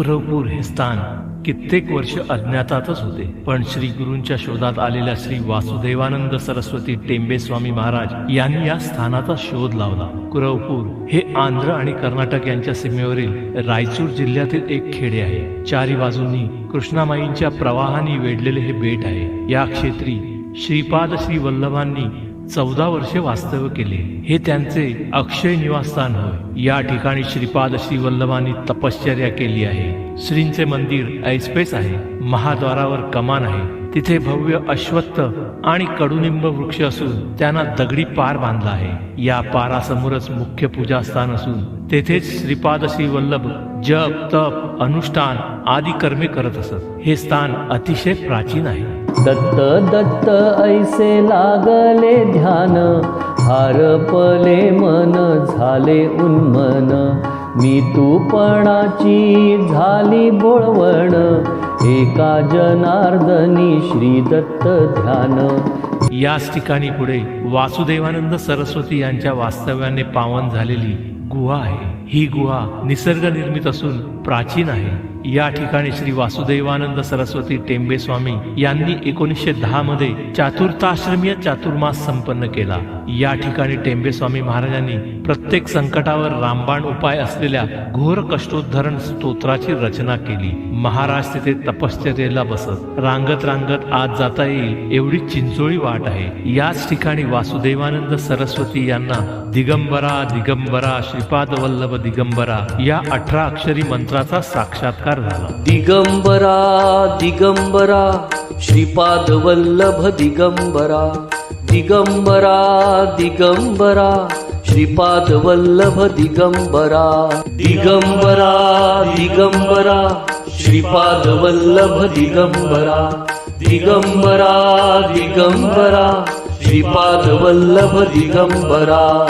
कुरवपूर हे स्थान कित्येक वर्ष अज्ञातातच होते. पण श्री गुरूंच्या शोधात आलेल्या श्री वासुदेवानंद सरस्वती टेंबे स्वामी महाराज यांनी या स्थानाचा शोध लावला. कुरवपूर हे आंध्र आणि कर्नाटक यांच्या सीमेवरील रायचूर जिल्ह्यातील एक खेडे आहे. चारी बाजूंनी कृष्णामाईंच्या प्रवाहाने वेढलेले हे बेट आहे. या क्षेत्री श्रीपाद श्री वल्लभांनी चौदा वर्षे वास्तव्य केले. हे त्यांचे अक्षय निवासस्थान होय या ठिकाणी श्रीपाद श्री वल्लभांनी तपश्चर्या केली आहे. श्रींचे मंदिर ऐसपेस आहे. महाद्वारावर कमान आहे. तिथे भव्य अश्वत्थ आणि कडुनिंब वृक्ष असून त्यांना दगडी पार बांधला आहे. या पारासमोरच मुख्य पूजास्थान असून तेथेच श्रीपाद श्री वल्लभ जप तप अनुष्ठान आदी कर्मे करत असत. हे स्थान अतिशय प्राचीन आहे. दत्त दत्त ऐसे लागले ध्यान. हारपले मन झाले उन्मन. मी तूपणाची झाली बोळवण. एका जनार्दनी श्री दत्त ध्यान. याच ठिकाणी पुढे वासुदेवानंद सरस्वती यांच्या वास्तव्याने पावन झालेली गुहा आहे. ही गुहा निसर्गनिर्मित असून प्राचीन आहे. या ठिकाणी श्री वासुदेवानंद सरस्वती टेंबे स्वामी यांनी एकोणीसशे दहा मध्ये चातुर्थाश्रमीय चातुर्मास संपन्न केला. या ठिकाणी टेंबे स्वामी महाराजांनी प्रत्येक संकटावर रामबाण उपाय असलेल्या घोर कष्टोद्धरण स्तोत्राची रचना केली. महाराज तिथे तपश्चर्येला बसत रांगत रांगत आज जाता येईल एवढी चिंचोळी वाट आहे. याच ठिकाणी वासुदेवानंद सरस्वती यांना दिगंबरा दिगंबरा श्रीपाद वल्लभ दिगंबरा या अठरा अक्षरी मंत्राचा साक्षात्कार झाला. दिगंबरा दिगंबरा श्रीपाद वल्लभ दिगंबरा. दिगंबरा दिगंबरा श्रीपाद वल्लभ दिगंबरा. दिगंबरा दिगंबरा श्रीपाद वल्लभ दिगंबरा. दिगंबरा दिगंबरा श्रीपाद वल्लभ दिगंबरा.